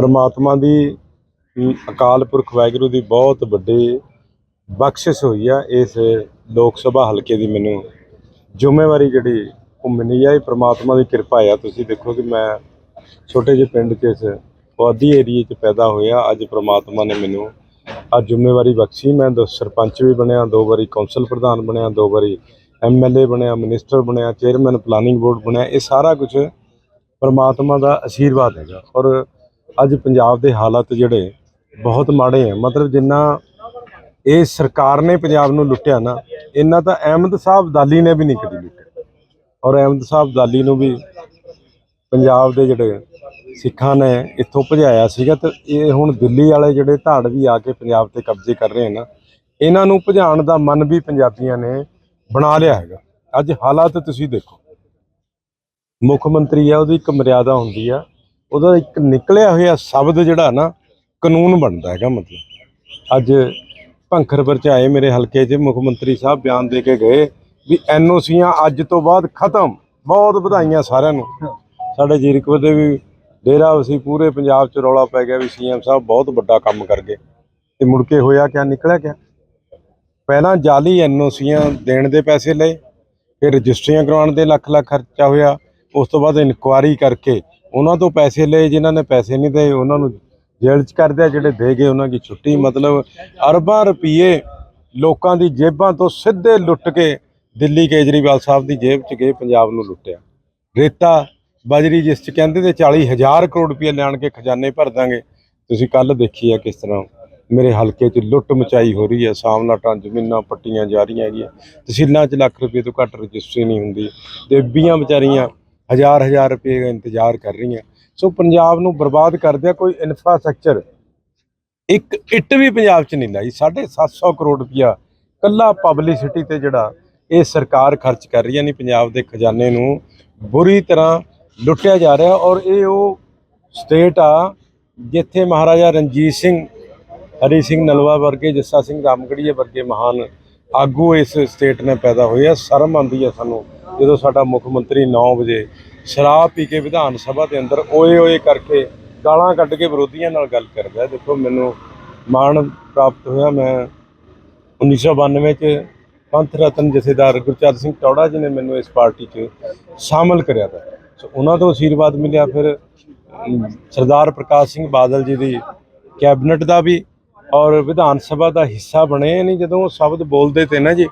ਪਰਮਾਤਮਾ ਦੀ ਅਕਾਲ ਪੁਰਖ ਵਾਹਿਗੁਰੂ ਦੀ ਬਹੁਤ ਵੱਡੀ ਬਖਸ਼ਿਸ਼ ਹੋਈ ਆ ਇਸ ਲੋਕ ਸਭਾ ਹਲਕੇ ਦੀ ਮੈਨੂੰ। ਜ਼ਿੰਮੇਵਾਰੀ ਜਿਹੜੀ ਉਹ ਮਿਲੀ ਆ, ਇਹ ਪ੍ਰਮਾਤਮਾ ਦੀ ਕਿਰਪਾ ਆ। ਤੁਸੀਂ ਦੇਖੋ ਕਿ ਮੈਂ ਛੋਟੇ ਜਿਹੇ ਪਿੰਡ 'ਚ ਇਸ ਪੁਆਧੀ ਏਰੀਏ 'ਚ ਪੈਦਾ ਹੋਇਆ। ਅੱਜ ਪ੍ਰਮਾਤਮਾ ਨੇ ਮੈਨੂੰ ਆ ਜ਼ਿੰਮੇਵਾਰੀ ਬਖਸ਼ੀ। ਮੈਂ ਦੋ ਸਰਪੰਚ ਵੀ ਬਣਿਆ, ਦੋ ਵਾਰੀ ਕੌਂਸਲ ਪ੍ਰਧਾਨ ਬਣਿਆ, ਦੋ ਵਾਰੀ ਐਮਐਲਏ ਬਣਿਆ, ਮਿਨਿਸਟਰ ਬਣਿਆ, ਚੇਅਰਮੈਨ, ਪਲਾਨਿੰਗ ਬੋਰਡ ਬਣਿਆ। ਇਹ ਸਾਰਾ ਕੁਝ ਪਰਮਾਤਮਾ ਦਾ ਆਸ਼ੀਰਵਾਦ ਹੈਗਾ। ਔਰ ਅੱਜ ਪੰਜਾਬ ਦੇ ਹਾਲਾਤ ਜਿਹੜੇ ਬਹੁਤ ਮਾੜੇ ਆ। ਮਤਲਬ ਜਿੰਨਾ ਇਹ ਸਰਕਾਰ ਨੇ ਪੰਜਾਬ ਨੂੰ ਲੁੱਟਿਆ ਨਾ, ਇੰਨਾ ਤਾਂ ਅਹਿਮਦ ਸਾਹਿਬ ਦਾਲੀ ਨੇ ਵੀ ਨਹੀਂ ਕਦੀ ਲੁੱਟਿਆ। ਔਰ ਅਹਿਮਦ ਸਾਹਿਬ ਦਾਲੀ ਨੂੰ ਵੀ ਪੰਜਾਬ ਦੇ ਜਿਹੜੇ ਸਿੱਖਾਂ ਨੇ ਇੱਥੋਂ ਭਜਾਇਆ ਸੀਗਾ ਤੇ ਇਹ ਹੁਣ ਦਿੱਲੀ ਵਾਲੇ ਜਿਹੜੇ ਧਾੜ ਵੀ ਆ ਕੇ ਪੰਜਾਬ ਤੇ ਕਬਜ਼ੇ ਕਰ ਰਹੇ ਨਾ, ਇਹਨਾਂ ਨੂੰ ਭਜਾਉਣ ਦਾ ਮਨ ਵੀ ਪੰਜਾਬੀਆਂ ਨੇ ਬਣਾ ਲਿਆ ਹੈਗਾ। ਅੱਜ ਹਾਲਾਤ ਤੁਸੀਂ ਦੇਖੋ। ਮੁੱਖ ਮੰਤਰੀ ਆ, ਉਹਦੀ ਇੱਕ ਮਰਿਆਦਾ ਹੁੰਦੀ ਆ। ਉਹਦਾ ਇੱਕ ਨਿਕਲਿਆ ਹੋਇਆ ਸ਼ਬਦ ਜਿਹੜਾ ਨਾ ਕਾਨੂੰਨ ਬਣਦਾ ਹੈਗਾ ਮਤਲਬ। ਅੱਜ ਭੰਖਰਪੁਰ ਚ ਆਏ ਮੇਰੇ ਹਲਕੇ 'ਚ ਮੁੱਖ ਮੰਤਰੀ ਸਾਹਿਬ ਬਿਆਨ ਦੇ ਕੇ ਗਏ ਵੀ ਐਨਓਸੀਆਂ ਅੱਜ ਤੋਂ ਬਾਅਦ ਖਤਮ। ਬਹੁਤ ਵਧਾਈਆਂ ਸਾਰਿਆਂ ਨੂੰ। ਸਾਡੇ ਜੀਰਕਪੁਰ ਦੇ ਵੀ ਡੇਰਾ ਵਸੀ ਪੂਰੇ ਪੰਜਾਬ 'ਚ ਰੌਲਾ ਪੈ ਗਿਆ ਵੀ ਸੀਐਮ ਸਾਹਿਬ ਬਹੁਤ ਵੱਡਾ ਕੰਮ ਕਰ ਗਏ। ਤੇ ਮੁੜ ਕੇ ਹੋਇਆ ਕਿਆ ਨਿਕਲਿਆ ਕਿਆ? ਪਹਿਲਾਂ ਜਾਲੀ ਐਨਓਸੀਆਂ ਦੇਣ ਦੇ ਪੈਸੇ ਲਏ ਫਿਰ ਰਜਿਸਟਰੀਆਂ ਕਰਵਾਉਣ ਦੇ ਲੱਖ ਲੱਖ ਖਰਚਾ ਹੋਇਆ। ਉਸ ਤੋਂ ਬਾਅਦ ਇਨਕੁਆਰੀ ਕਰਕੇ ਉਹਨਾਂ ਤੋਂ ਪੈਸੇ ਲਏ, ਜਿਨ੍ਹਾਂ ਨੇ ਪੈਸੇ ਨਹੀਂ ਦੇ ਉਹਨਾਂ ਨੂੰ ਜੇਲ੍ਹ 'ਚ ਕਰ ਦਿਆ, ਜਿਹੜੇ ਦੇ ਗਏ ਉਹਨਾਂ ਦੀ ਛੁੱਟੀ। ਮਤਲਬ ਅਰਬਾਂ ਰੁਪਏ ਲੋਕਾਂ ਦੀ ਜੇਬਾਂ ਤੋਂ ਸਿੱਧੇ ਲੁੱਟ ਕੇ ਦਿੱਲੀ ਕੇਜਰੀਵਾਲ ਸਾਹਿਬ ਦੀ ਜੇਬ 'ਚ ਗਏ, ਪੰਜਾਬ ਨੂੰ ਲੁੱਟਿਆ। ਰੇਤਾ ਬਜਰੀ, ਜਿਸ 'ਚ ਕਹਿੰਦੇ ਤੇ 40000 ਕਰੋੜ ਰੁਪਏ ਲਿਆਣ ਕੇ ਖਜ਼ਾਨੇ ਭਰ ਦਾਂਗੇ। ਤੁਸੀਂ ਕੱਲ ਦੇਖੀ ਆ ਕਿਸ ਤਰ੍ਹਾਂ ਮੇਰੇ ਹਲਕੇ 'ਚ ਲੁੱਟ ਮਚਾਈ ਹੋ ਰਹੀ ਹੈ। ਸਾਮਲਾਟਾਂ ਜ਼ਮੀਨਾਂ ਪੱਟੀਆਂ ਜਾ ਰਹੀਆਂ ਹੈਗੀਆਂ। ਤਹਿਸੀਲਾਂ 'ਚ ਲੱਖ ਰੁਪਏ ਤੋਂ ਘੱਟ ਰਜਿਸਟਰੀ ਨਹੀਂ ਹੁੰਦੀ। ਤੇ ਬੀਆਂ ਵਿਚਾਰੀਆਂ ਹਜ਼ਾਰ ਹਜ਼ਾਰ ਰੁਪਏ ਦਾ ਇੰਤਜ਼ਾਰ ਕਰ ਰਹੀਆਂ ਸੋ ਪੰਜਾਬ ਨੂੰ ਬਰਬਾਦ ਕਰਦਿਆ ਕੋਈ ਇਨਫਰਾਸਟ੍ਰਕਚਰ ਇੱਕ ਇੱਟ ਵੀ ਪੰਜਾਬ 'ਚ ਨਹੀਂ ਲਾਈ। 750 ਕਰੋੜ ਰੁਪਇਆ ਕੱਲਾ ਪਬਲਿਸਿਟੀ ਤੇ ਜਿਹੜਾ ਇਹ ਸਰਕਾਰ ਖਰਚ ਕਰ ਰਹੀ ਹੈ ਨਹੀਂ ਪੰਜਾਬ ਦੇ ਖਜ਼ਾਨੇ ਨੂੰ ਬੁਰੀ ਤਰ੍ਹਾਂ ਲੁੱਟਿਆ ਜਾ ਰਿਹਾ। ਔਰ ਇਹ ਉਹ ਸਟੇਟ ਆ ਜਿੱਥੇ ਮਹਾਰਾਜਾ ਰਣਜੀਤ ਸਿੰਘ, ਹਰੀ ਸਿੰਘ ਨਲਵਾ ਵਰਗੇ, ਜੱਸਾ ਸਿੰਘ ਰਾਮਗੜੀਏ ਵਰਗੇ ਮਹਾਨ ਆਗੂ ਇਸ ਸਟੇਟ ਨੇ ਪੈਦਾ ਹੋਏ ਆ। ਸ਼ਰਮ ਆਉਂਦੀ ਹੈ ਸਾਨੂੰ। ਜਦੋਂ ਸਾਡਾ ਮੁੱਖ ਮੰਤਰੀ 9 ਵਜੇ ਸ਼ਰਾਬ ਪੀ ਕੇ ਵਿਧਾਨ ਸਭਾ ਦੇ ਅੰਦਰ ਓਏ ਓਏ ਕਰਕੇ ਗਾਲਾਂ ਕੱਢ ਕੇ ਵਿਰੋਧੀਆਂ ਨਾਲ ਗੱਲ ਕਰਦਾ ਹੈ। ਦੇਖੋ ਮੈਨੂੰ ਮਾਣ ਪ੍ਰਾਪਤ ਹੋਇਆ, ਮੈਂ 1992 ਚ ਪੰਥ ਰਤਨ ਜਥੇਦਾਰ ਗੁਰਚਰਨ ਸਿੰਘ ਟੌੜਾ ਜੀ ਨੇ ਮੈਨੂੰ ਇਸ ਪਾਰਟੀ 'ਚ ਸ਼ਾਮਲ ਕਰਿਆ ਤਾ ਸੋ ਉਹਨਾਂ ਤੋਂ ਆਸ਼ੀਰਵਾਦ ਮਿਲਿਆ, ਫਿਰ ਸਰਦਾਰ ਪ੍ਰਕਾਸ਼ ਸਿੰਘ ਬਾਦਲ ਜੀ ਦੀ ਕੈਬਨਿਟ ਦਾ ਵੀ ਔਰ ਵਿਧਾਨ ਸਭਾ ਦਾ ਹਿੱਸਾ ਬਣੇ ਨਹੀਂ ਜਦੋਂ ਉਹ ਸ਼ਬਦ ਬੋਲਦੇ ਤੇ ਨਾ ਜੀ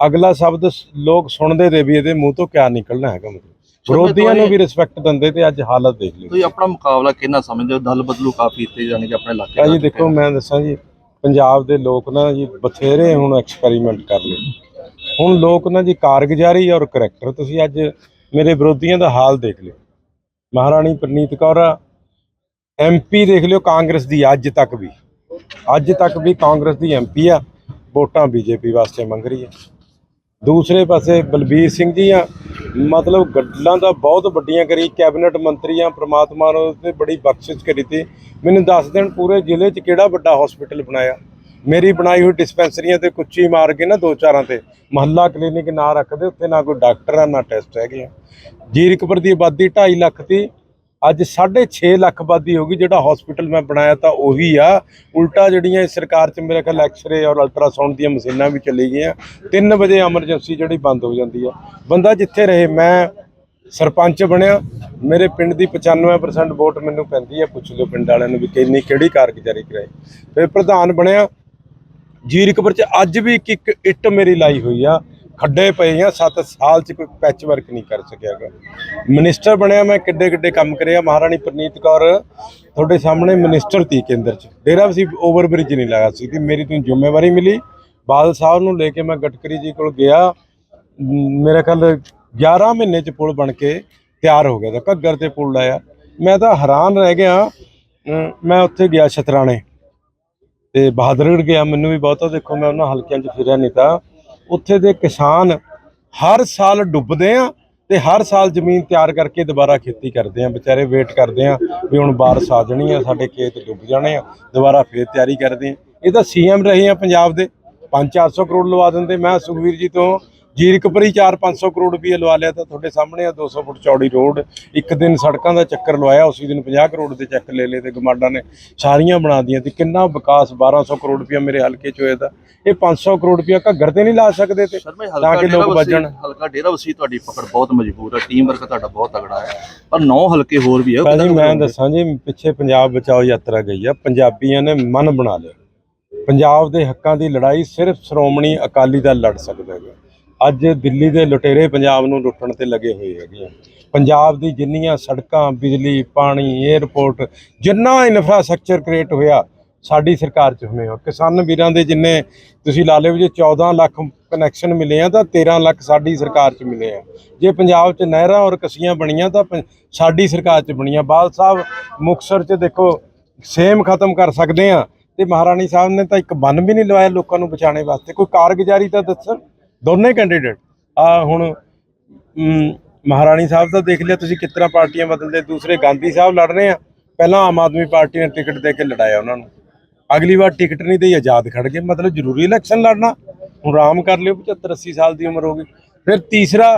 ਅਗਲਾ ਸ਼ਬਦ ਲੋਕ ਸੁਣਦੇ ਤੇ ਵੀ ਇਹਦੇ ਮੂੰਹ ਤੋਂ ਕਿਆ ਨਿਕਲਣਾ ਹੈਗਾ ਮਤਲਬ। ਵਿਰੋਧੀਆਂ ਨੂੰ ਵੀ ਰਿਸਪੈਕਟ ਦਿੰਦੇ ਤੇ ਅੱਜ ਹਾਲਤ ਦੇਖ ਲਿਓ ਤੁਸੀਂ ਆਪਣਾ ਮੁਕਾਬਲਾ ਕਿੰਨਾ ਸਮਝਦੇ ਹੋ? ਦਲ ਬਦਲੂ ਕਾਫੀ ਇੱਥੇ ਜਾਨੀ ਕਿ ਆਪਣੇ ਇਲਾਕੇ ਆ ਜੀ ਦਾ ਦੇਖੋ ਮੈਂ ਦੱਸਾਂ ਜੀ ਪੰਜਾਬ ਦੇ ਲੋਕ ਨਾ ਜੀ ਬਥੇਰੇ ਹੁਣ ਐਕਸਪੈਰੀਮੈਂਟ ਕਰ ਲਏ। ਹੁਣ ਲੋਕ ਨਾ ਜੀ ਕਾਰਗੁਜ਼ਾਰੀ ਔਰ ਕਰੈਕਟਰ ਤੁਸੀਂ ਅੱਜ ਮੇਰੇ ਵਿਰੋਧੀਆਂ ਦਾ ਹਾਲ ਦੇਖ ਲਿਓ। ਮਹਾਰਾਣੀ ਪ੍ਰਨੀਤ ਕੌਰ ਐਮਪੀ ਦੇਖ ਲਿਓ ਕਾਂਗਰਸ ਦੀ ਅੱਜ ਤੱਕ ਵੀ। ਅੱਜ ਤੱਕ ਵੀ ਕਾਂਗਰਸ ਦੀ ਐਮਪੀ ਆ ਵੋਟਾਂ ਬੀਜੇਪੀ ਵਾਸਤੇ ਮੰਗ ਰਹੀ ਹੈ। ਦੂਸਰੇ ਪਾਸੇ ਬਲਬੀਰ ਸਿੰਘ ਜੀ ਆ ਮਤਲਬ ਗੱਲਾਂ ਦਾ ਬਹੁਤ ਵੱਡੀਆਂ ਕਰੀ, ਕੈਬਨਿਟ ਮੰਤਰੀਆਂ, ਪ੍ਰਮਾਤਮਾ ਨੇ ਤੇ ਬੜੀ ਬਖਸ਼ਿਸ਼ ਕਰੀ ਤੀ। ਮੈਨੂੰ ਦੱਸ ਦੇਣ, ਪੂਰੇ ਜ਼ਿਲ੍ਹੇ 'ਚ ਕਿਹੜਾ ਵੱਡਾ ਹਸਪੀਟਲ ਬਣਾਇਆ? ਮੇਰੀ ਬਣਾਈ ਹੋਈ ਡਿਸਪੈਂਸਰੀਆਂ ਤੇ ਕੁੱਚੀ ਮਾਰ ਕੇ ਨਾ ਦੋ ਚਾਰਾਂ ਤੇ। ਮਹੱਲਾ ਕਲੀਨਿਕ ਨਾ ਰੱਖਦੇ, ਉੱਥੇ ਨਾ ਕੋਈ ਡਾਕਟਰ ਆ, ਨਾ ਟੈਸਟ ਹੈਗੇ ਆ। ਜੀਰਕਪੁਰ ਦੀ ਆਬਾਦੀ 2.5 ਲੱਖ ਦੀ ਅੱਜ 6.5 ਲੱਖ ਆਬਾਦੀ ਹੋ ਗਈ ਜਿਹੜਾ ਹਸਪੀਟਲ ਮੈਂ ਬਣਾਇਆ ਤਾਂ ਉਹੀ ਆ। ਉਲਟਾ ਜਿਹੜੀਆਂ ਇਸ ਸਰਕਾਰ 'ਚ ਮੇਰੇ ਖਿਆਲ ਐਕਸ-ਰੇ ਔਰ ਅਲਟਰਾਸਾਊਂਡ ਦੀਆਂ ਮਸ਼ੀਨਾਂ ਵੀ ਚਲੀ ਗਈਆਂ। 3 ਵਜੇ ਐਮਰਜੈਂਸੀ ਜਿਹੜੀ ਬੰਦ ਹੋ ਜਾਂਦੀ ਆ। ਬੰਦਾ ਜਿੱਥੇ ਰਹੇ, ਮੈਂ ਸਰਪੰਚ ਬਣਿਆ। ਮੇਰੇ ਪਿੰਡ ਦੀ 95% ਵੋਟ ਮੈਨੂੰ ਪੈਂਦੀ ਹੈ ਪੁੱਛ ਲਿਓ ਪਿੰਡ ਵਾਲਿਆਂ ਨੂੰ ਵੀ ਕਿੰਨੀ, ਕਿਹੜੀ ਕਾਰਗੁਜ਼ਾਰੀ ਕਰਾਈ। ਫਿਰ ਪ੍ਰਧਾਨ ਬਣਿਆ। ਜੀਰਕਪੁਰ ਚ ਅੱਜ ਵੀ ਇੱਕ ਇੱਟ ਮੇਰੀ ਲਾਈ ਹੋਈ ਆ। ਖੱਡੇ ਪਏ ਆ 7 ਸਾਲ ਚ ਕੋਈ ਪੈਚ ਵਰਕ ਨਹੀਂ ਕਰ ਸਕਿਆਗਾ ਮਿਨਿਸਟਰ ਬਣਿਆ ਮੈਂ ਕਿੱਡੇ ਕਿੱਡੇ ਕੰਮ ਕਰਿਆ ਮਹਾਰਾਣੀ ਪ੍ਰਨੀਤ ਕੌਰ ਤੁਹਾਡੇ ਸਾਹਮਣੇ ਮਿਨਿਸਟਰ ਤੀ ਕੇਂਦਰ ਚ। ਡੇਰਾ ਵਸੀ ਓਵਰ ਬ੍ਰਿਜ ਨਹੀਂ ਲਾਇਆ ਸੀ ਮੇਰੀ ਤੋਂ ਜ਼ਿੰਮੇਵਾਰੀ ਮਿਲੀ। ਬਾਦਲ ਸਾਹਿਬ ਨੂੰ ਲੈ ਕੇ ਮੈਂ ਗਟਕਰੀ ਜੀ ਕੋਲ ਗਿਆ। ਮ, ਮੇਰੇ ਖਿਆਲ 11 ਮਹੀਨੇ ਚ ਪੁਲ ਬਣ ਕੇ ਤਿਆਰ ਹੋ ਗਿਆ ਤਾਂ ਘੱਗਰ ਤੇ ਪੁਲ ਲਾਇਆ। ਮੈਂ ਤਾਂ ਹੈਰਾਨ ਰਹਿ ਗਿਆ। ਮੈਂ ਉੱਥੇ ਗਿਆ ਛਤਰਾਣੇ ਤੇ ਬਹਾਦਰਗੜ੍ਹ ਗਿਆ ਮੈਨੂੰ ਵੀ ਬਹੁਤਾ ਦੇਖੋ ਮੈਂ ਉਹਨਾਂ ਹਲਕਿਆਂ 'ਚ ਫਿਰਿਆ ਨਹੀਂ ਤਾਂ। ਉੱਥੇ ਦੇ ਕਿਸਾਨ ਹਰ ਸਾਲ ਡੁੱਬਦੇ ਆ ਤੇ ਹਰ ਸਾਲ ਜ਼ਮੀਨ ਤਿਆਰ ਕਰਕੇ ਦੁਬਾਰਾ ਖੇਤੀ ਕਰਦੇ ਆ। ਵਿਚਾਰੇ ਵੇਟ ਕਰਦੇ ਆ ਵੀ ਹੁਣ ਬਾਰਿਸ਼ ਆ ਜਾਣੀ ਆ, ਸਾਡੇ ਖੇਤ ਡੁੱਬ ਜਾਣੇ ਆ, ਦੁਬਾਰਾ ਫੇਰ ਤਿਆਰੀ ਕਰਦੇ ਆ। ਇਹ ਤਾਂ ਸੀਐਮ ਰਹੇ ਆ ਪੰਜਾਬ ਦੇ। 5-400 ਕਰੋੜ ਲਵਾ ਦਿੰਦੇ। ਮੈਂ ਸੁਖਵੀਰ ਜੀ ਤੋਂ ਜੀਰਕਪੁਰੀ 4-500 ਕਰੋੜ ਰੁਪਏ ਲਵਾ ਲਿਆ ਤਾਂ ਤੁਹਾਡੇ ਸਾਹਮਣੇ ਆ 200 ਫੁੱਟ ਚੌੜੀ ਰੋਡ। ਇੱਕ ਦਿਨ ਸੜਕਾਂ ਦਾ ਚੱਕਰ ਲਵਾਇਆ ਉਸੇ ਦਿਨ 50 ਕਰੋੜ ਦੇ ਚੱਕ ਲੈ ਲਏ ਤੇ ਗਮਾਡਾ ਨੇ ਸਾਰੀਆਂ ਬਣਾ ਦੀਆਂ ਤੇ ਕਿੰਨਾ ਵਿਕਾਸ 1200 ਕਰੋੜ ਰੁਪਏ ਮੇਰੇ ਹਲਕੇ 'ਚ ਹੋਇਆ ਤਾਂ। ਇਹ 500 ਕਰੋੜ ਰੁਪਏ ਘੱਗਰ ਤੇ ਨਹੀਂ ਲਾ ਸਕਦੇ ਤੇ ਤਾਂ ਕਿ ਲੋਕ ਵੱਜਣ। ਹਲਕਾ ਡੇਰਾ ਵਸੀ ਤੁਹਾਡੀ ਪਕੜ ਬਹੁਤ ਮਜ਼ਬੂਤ ਹੈ ਟੀਮ ਵਰਕ ਤੁਹਾਡਾ ਬਹੁਤ ਤਗੜਾ ਹੈ। ਪਰ ਨੌ ਹਲਕੇ ਹੋਰ ਵੀ ਹੈ ਮੈਂ? ਦੱਸਾਂ ਜੀ ਪਿੱਛੇ ਪੰਜਾਬ ਬਚਾਓ ਯਾਤਰਾ ਗਈ ਆ ਪੰਜਾਬੀਆਂ ਨੇ ਮਨ ਬਣਾ ਲਿਆ। ਪੰਜਾਬ ਦੇ ਹੱਕਾਂ ਦੀ ਲੜਾਈ ਸਿਰਫ ਸ਼੍ਰੋਮਣੀ ਅਕਾਲੀ ਦਲ ਲੜ ਸਕਦਾ ਹੈ। ਅੱਜ ਦਿੱਲੀ ਦੇ ਲੁਟੇਰੇ ਪੰਜਾਬ ਨੂੰ ਲੁੱਟਣ ਤੇ ਲੱਗੇ ਹੋਏ ਹੈਗੇ ਆ। ਪੰਜਾਬ ਦੀ ਜਿੰਨੀਆਂ ਸੜਕਾਂ, ਬਿਜਲੀ, ਪਾਣੀ 에ਅਰਪੋਰਟ ਜਿੰਨਾ ਇਨਫਰਾਸਟ੍ਰਕਚਰ ਕ੍ਰੀਏਟ ਹੋਇਆ, ਸਾਡੀ ਸਰਕਾਰ 'ਚ ਹੋਏ ਹੋ ਕਿਸਾਨ ਵੀਰਾਂ ਦੇ ਜਿੰਨੇ ਤੁਸੀਂ ਲਾ ਲਿਓ ਜੇ 14 ਲੱਖ ਕਨੈਕਸ਼ਨ ਮਿਲੇ ਆ, ਤਾਂ 13 ਲੱਖ ਸਾਡੀ ਸਰਕਾਰ 'ਚ ਮਿਲੇ ਆ। ਜੇ ਪੰਜਾਬ 'ਚ ਨਹਿਰਾਂ ਔਰ ਕਸੀਆਂ ਬਣੀਆਂ, ਤਾਂ ਪੰ- ਸਾਡੀ ਸਰਕਾਰ 'ਚ ਬਣੀਆਂ। ਬਾਲ ਸਾਹਿਬ ਮੁਕਸਰ 'ਚ ਦੇਖੋ ਸੇਮ ਖਤਮ ਕਰ ਸਕਦੇ ਆ। ਤੇ ਮਹਾਰਾਣੀ ਸਾਹਿਬ ਨੇ ਤਾਂ ਇੱਕ ਬੰਨ ਵੀ ਨਹੀਂ ਲਵਾਇਆ ਲੋਕਾਂ ਨੂੰ ਬਚਾਉਣ ਵਾਸਤੇ। ਕੋਈ ਕਾਰਗੁਜ਼ਾਰੀ ਤਾਂ ਦੱਸਣ? ਦੋਨੇ ਕੈਂਡੀਡੇਟ ਆ ਹੁਣ ਮਹਾਰਾਣੀ ਸਾਹਿਬ ਦਾ ਦੇਖ ਲਿਆ ਤੁਸੀਂ ਕਿਸ ਪਾਰਟੀਆਂ ਬਦਲਦੇ ਦੂਸਰੇ ਗਾਂਧੀ ਸਾਹਿਬ ਲੜ ਰਹੇ ਆ। ਪਹਿਲਾਂ ਆਮ ਆਦਮੀ ਪਾਰਟੀ ਨੇ ਟਿਕਟ ਦੇ ਕੇ ਲੜਾਇਆ ਉਹਨਾਂ ਨੂੰ। ਅਗਲੀ ਵਾਰ ਟਿਕਟ ਨਹੀਂ ਦੇਈ ਆਜ਼ਾਦ ਖੜ ਗਏ। ਮਤਲਬ ਜ਼ਰੂਰੀ ਇਲੈਕਸ਼ਨ ਲੜਨਾ। ਹੁਣ ਆਰਾਮ ਕਰ ਲਿਓ 75 80 ਸਾਲ ਦੀ ਉਮਰ ਹੋ ਗਈ। ਫਿਰ ਤੀਸਰਾ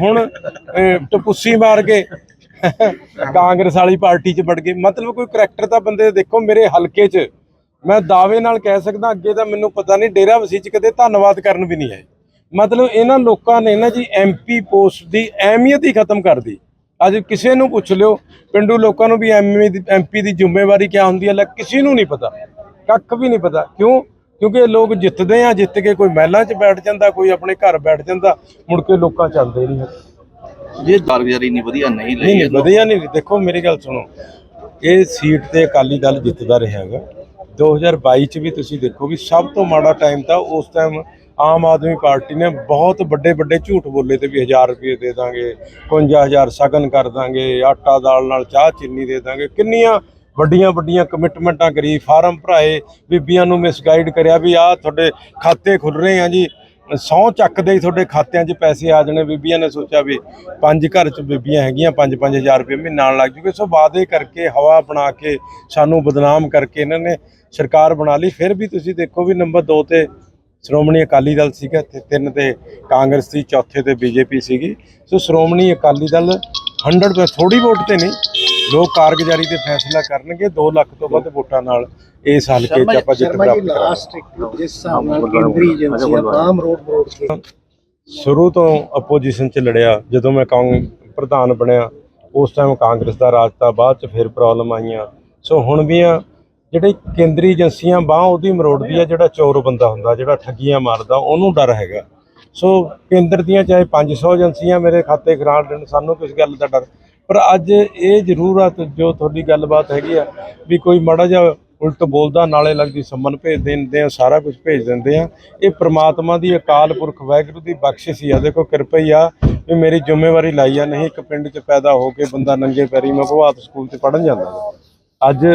ਹੁਣ ਅ, ਟਪੁੱਸੀ ਮਾਰ ਕੇ ਕਾਂਗਰਸ ਵਾਲੀ ਪਾਰਟੀ 'ਚ ਵੜ ਗਏ। ਮਤਲਬ ਕੋਈ ਕਰੈਕਟਰ ਤਾਂ ਬੰਦੇ ਦੇਖੋ ਮੇਰੇ ਹਲਕੇ 'ਚ। ਮੈਂ ਦਾਅਵੇ ਨਾਲ ਕਹਿ ਸਕਦਾ ਅੱਗੇ ਤਾਂ ਮੈਨੂੰ ਪਤਾ ਨਹੀਂ ਡੇਰਾ ਵਸੀ 'ਚ ਕਦੇ ਧੰਨਵਾਦ ਕਰਨ ਵੀ ਨਹੀਂ ਆਏ। ਮਤਲਬ ਇਹਨਾਂ ਲੋਕਾਂ ਨੇ ਨਾ ਜੀ ਐਮਪੀ ਪੋਸਟ ਦੀ ਅਹਿਮੀਅਤ ਹੀ ਖਤਮ ਕਰ ਦਿੱਤੀ। ਅੱਜ ਕਿਸੇ ਨੂੰ ਪੁੱਛ ਲਿਓ ਪਿੰਡੂ ਲੋਕਾਂ ਨੂੰ ਵੀ ਐਮਪੀ ਦੀ ਐਮਪੀ ਦੀ ਜ਼ਿੰਮੇਵਾਰੀ ਕੀ ਹੁੰਦੀ ਹੈ ਲੈ ਕਿਸੇ ਨੂੰ ਨਹੀਂ ਪਤਾ। ਕੱਖ ਵੀ ਨਹੀਂ ਪਤਾ। ਕਿਉਂ? ਕਿਉਂਕਿ ਇਹ ਲੋਕ ਜਿੱਤਦੇ ਆ ਜਿੱਤ ਕੇ ਕੋਈ ਮਹਿਲਾਂ 'ਚ ਬੈਠ ਜਾਂਦਾ ਕੋਈ ਆਪਣੇ ਘਰ ਬੈਠ ਜਾਂਦਾ ਮੁੜ ਕੇ ਲੋਕਾਂ 'ਚ ਆਉਂਦੇ ਨਹੀਂ। ਜੇ ਕਾਰਗੁਜ਼ਾਰੀ ਨਹੀਂ ਵਧੀਆ ਨਹੀਂ ਲਈ ਨਹੀਂ ਵਧੀਆ ਨਹੀਂ। ਦੇਖੋ ਮੇਰੀ ਗੱਲ ਸੁਣੋ। ਇਹ ਸੀਟ ਤੇ ਅਕਾਲੀ ਦਲ ਜਿੱਤਦਾ ਰਿਹਾ ਹੈਗਾ। 2022 ਚ ਵੀ ਤੁਸੀਂ ਦੇਖੋ ਵੀ ਸਭ ਤੋਂ ਮਾੜਾ ਟਾਈਮ ਤਾਂ ਉਸ ਟਾਈਮ ਆਮ ਆਦਮੀ ਪਾਰਟੀ ਨੇ ਬਹੁਤ ਵੱਡੇ ਵੱਡੇ ਝੂਠ ਬੋਲੇ ਤੇ ਵੀ 1000 ਰੁਪਏ ਦੇ ਦਾਂਗੇ 51000 ਸਗਨ ਕਰ ਦਾਂਗੇ, ਆਟਾ ਦਾਲ ਨਾਲ ਚਾਹ ਚੀਨੀ ਦੇ ਦਾਂਗੇ, ਕਿੰਨੀਆਂ ਵੱਡੀਆਂ ਵੱਡੀਆਂ ਕਮਿਟਮੈਂਟਾਂ ਕਰੀ, ਫਾਰਮ ਭਰਾਏ, ਬੀਬੀਆਂ ਨੂੰ ਮਿਸਗਾਈਡ ਕਰਿਆ ਵੀ ਆਹ ਤੁਹਾਡੇ ਖਾਤੇ ਖੁੱਲ ਰਹੇ ਆ ਜੀ ਸੌ ਚੱਕਦੇ ਹੀ ਤੁਹਾਡੇ ਖਾਤਿਆਂ 'ਚ ਪੈਸੇ ਆ ਜਾਣੇ। ਬੀਬੀਆਂ ਨੇ ਸੋਚਿਆ ਵੀ ਪੰਜ ਘਰ 'ਚ ਬੀਬੀਆਂ ਹੈਗੀਆਂ 5-5000 ਰੁਪਏ ਮਹੀਨਾ ਨਾਲ ਲੱਗ ਜੂਗੇ। ਸੋ ਵਾਅਦੇ ਕਰਕੇ, ਹਵਾ ਬਣਾ ਕੇ, ਸਾਨੂੰ ਬਦਨਾਮ ਕਰਕੇ ਇਹਨਾਂ ਨੇ ਸਰਕਾਰ ਬਣਾ ਲਈ। ਫਿਰ ਵੀ ਤੁਸੀਂ ਦੇਖੋ ਵੀ ਨੰਬਰ 2 ਤੇ ਸ਼੍ਰੋਮਣੀ ਅਕਾਲੀ ਦਲ ਸੀਗਾ, ਤੇ ਤਿੰਨ ਤੇ ਕਾਂਗਰਸ ਸੀ, ਚੌਥੇ ਤੇ ਬੀਜੇਪੀ ਸੀਗੀ। ਸੋ ਸ਼੍ਰੋਮਣੀ ਅਕਾਲੀ ਦਲ 100 ਥੋੜੀ ਵੋਟ ਤੇ ਨਹੀਂ, ਲੋਕ ਕਾਰਗੁਜ਼ਾਰੀ ਤੇ ਫੈਸਲਾ ਕਰਨਗੇ। 2 ਲੱਖ ਤੋਂ ਵੱਧ ਵੋਟਾਂ ਨਾਲ ਇਸ ਹਲਕੇ 'ਚ ਆਪਾਂ ਜਿੱਤ ਜੀ ਪ੍ਰਾਪਤ ਕਰਾਂਗੇ। ਜਿਸ ਹਿਸਾਬ ਨਾਲ ਕੇਂਦਰੀ ਏਜੰਸੀਆਂ ਤਾਮ ਰੋਡ ਰੋਡ ਕੇ ਸ਼ੁਰੂ ਤੋਂ ਅਪੋਜੀਸ਼ਨ 'ਚ ਲੜਿਆ ਜਦੋਂ ਮੈਂ ਕਾਂਗ ਪ੍ਰਧਾਨ ਬਣਿਆ ਉਸ ਟਾਈਮ ਕਾਂਗਰਸ ਦਾ ਰਾਜ ਤਾਂ ਬਾਅਦ 'ਚ ਫਿਰ ਪ੍ਰੋਬਲਮ ਆਈਆਂ। ਸੋ ਹੁਣ ਵੀ ਆ ਜਿਹੜੇ ਕੇਂਦਰੀ ਏਜੰਸੀਆਂ ਬਾਹ ਉਹਦੀ ਮਰੋੜਦੀ ਆ ਜਿਹੜਾ ਚੋਰ ਬੰਦਾ ਹੁੰਦਾ ਜਿਹੜਾ ਠੱਗੀਆਂ ਮਾਰਦਾ ਉਹਨੂੰ ਡਰ ਹੈਗਾ। ਸੋ ਕੇਂਦਰ ਦੀਆਂ ਚਾਹੇ 500 ਏਜੰਸੀਆਂ ਮੇਰੇ ਖਾਤੇ ਖਰਾੜ ਦੇਣ ਸਾਨੂੰ ਕਿਸ ਗੱਲ ਦਾ ਡਰ? ਪਰ ਅੱਜ ਇਹ ਜ਼ਰੂਰ ਆ ਤੇ ਜੋ ਤੁਹਾਡੀ ਗੱਲਬਾਤ ਹੈਗੀ ਆ ਵੀ ਕੋਈ ਮਾੜਾ ਜਿਹਾ ਉਲਟ ਬੋਲਦਾ, ਨਾਲੇ ਲੱਗਦੀ ਸੰਮਨ ਭੇਜ ਦਿੰਦੇ ਆ, ਸਾਰਾ ਕੁਝ ਭੇਜ ਦਿੰਦੇ ਆ। ਇਹ ਪ੍ਰਮਾਤਮਾ ਦੀ ਅਕਾਲ ਪੁਰਖ ਵਾਹਿਗੁਰੂ ਦੀ ਬਖਸ਼ਿਸ਼ ਹੀ ਆ। ਦੇਖੋ, ਕਿਰਪਾ ਹੀ ਆ ਵੀ ਮੇਰੀ ਜ਼ਿੰਮੇਵਾਰੀ ਲਾਈ ਆ, ਨਹੀਂ ਇੱਕ ਪਿੰਡ 'ਚ ਪੈਦਾ ਹੋ ਕੇ ਬੰਦਾ ਨੰਗੇ ਪੈਰੀ ਮਗਵਾਤ ਸਕੂਲ 'ਚ ਪੜਨ ਜਾਂਦਾ ਅੱਜ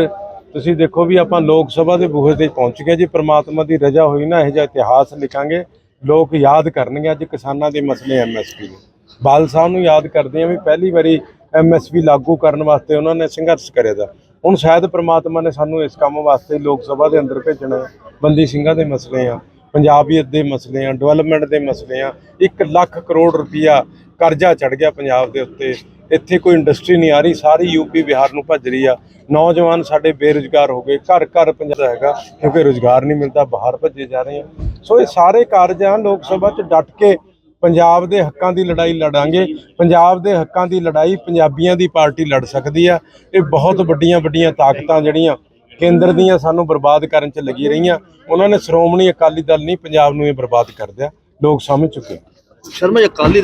ਤੁਸੀਂ ਦੇਖੋ ਵੀ ਆਪਾਂ ਲੋਕ ਸਭਾ ਦੇ ਬੂਹੇ ਤੇ ਪਹੁੰਚ ਗਏ ਜੀ। ਪ੍ਰਮਾਤਮਾ ਦੀ ਰਜ਼ਾ ਹੋਈ ਨਾ, ਇਹ ਜਿਹਾ ਇਤਿਹਾਸ ਲਿਖਾਂਗੇ। ਲੋਕ ਯਾਦ ਕਰਨਗੇ ਅੱਜ ਕਿਸਾਨਾਂ ਦੇ ਮਸਲੇ ਐਮਐਸਪੀ ਦੇ। ਬਾਲ ਸਾਹਿਬ ਨੂੰ ਯਾਦ ਕਰਦੇ ਆ ਵੀ ਪਹਿਲੀ ਵਾਰੀ ਐਮਐਸਪੀ ਲਾਗੂ ਕਰਨ ਵਾਸਤੇ ਉਹਨਾਂ ਨੇ ਸੰਘਰਸ਼ ਕਰਿਆ ਦਾ ਹੁਣ ਸ਼ਾਇਦ ਪ੍ਰਮਾਤਮਾ ਨੇ ਸਾਨੂੰ ਇਸ ਕੰਮ ਵਾਸਤੇ ਲੋਕ ਸਭਾ ਦੇ ਅੰਦਰ ਭੇਜਣਾ ਹੈ। ਬੰਦੀ ਸਿੰਘਾਂ ਦੇ ਮਸਲੇ ਆ, ਪੰਜਾਬੀਅਤ ਦੇ ਮਸਲੇ ਆ ਡਿਵੈਲਪਮੈਂਟ ਦੇ ਮਸਲੇ ਆ। 1 ਲੱਖ ਕਰੋੜ ਰੁਪਈਆ ਕਰਜ਼ਾ ਚੜ ਗਿਆ ਪੰਜਾਬ ਦੇ ਉੱਤੇ। ਇੱਥੇ ਕੋਈ ਇੰਡਸਟਰੀ ਨਹੀਂ ਆ ਰਹੀ, ਸਾਰੀ ਯੂਪੀ ਬਿਹਾਰ ਨੂੰ ਭੱਜ ਰਹੀ ਆ। ਨੌਜਵਾਨ ਸਾਡੇ ਬੇਰੁਜ਼ਗਾਰ ਹੋ ਗਏ, ਘਰ ਘਰ ਪੰਜਾਬ ਦਾ ਹੈਗਾ, ਕਿਉਂਕਿ ਰੁਜ਼ਗਾਰ ਨਹੀਂ ਮਿਲਦਾ, ਬਾਹਰ ਭੱਜੇ ਜਾ ਰਹੇ ਆ। ਸੋ ਇਹ ਸਾਰੇ ਕਾਰਜ ਆ, ਲੋਕ ਸਭਾ 'ਚ ਡਟ ਕੇ ਪੰਜਾਬ ਦੇ ਹੱਕਾਂ ਦੀ ਲੜਾਈ ਲੜਾਂਗੇ, ਪੰਜਾਬ ਦੇ ਹੱਕਾਂ ਦੀ ਲੜਾਈ ਪੰਜਾਬੀਆਂ ਦੀ ਪਾਰਟੀ ਲੜ ਸਕਦੀ ਆ। ਇਹ ਬਹੁਤ ਵੱਡੀਆਂ ਵੱਡੀਆਂ ਤਾਕਤਾਂ ਜਿਹੜੀਆਂ ਕੇਂਦਰ ਦੀਆਂ ਸਾਨੂੰ ਬਰਬਾਦ ਕਰਨ 'ਚ ਲੱਗੀ ਰਹੀਆਂ। ਉਹਨਾਂ ਨੇ ਸ਼੍ਰੋਮਣੀ ਅਕਾਲੀ ਦਲ ਨਹੀਂ, ਪੰਜਾਬ ਨੂੰ ਇਹ ਬਰਬਾਦ ਕਰ ਦਿਆ। ਲੋਕ ਸਮਝ ਚੁੱਕੇ ਸ਼ਰਮਾ ਅਕਾਲੀ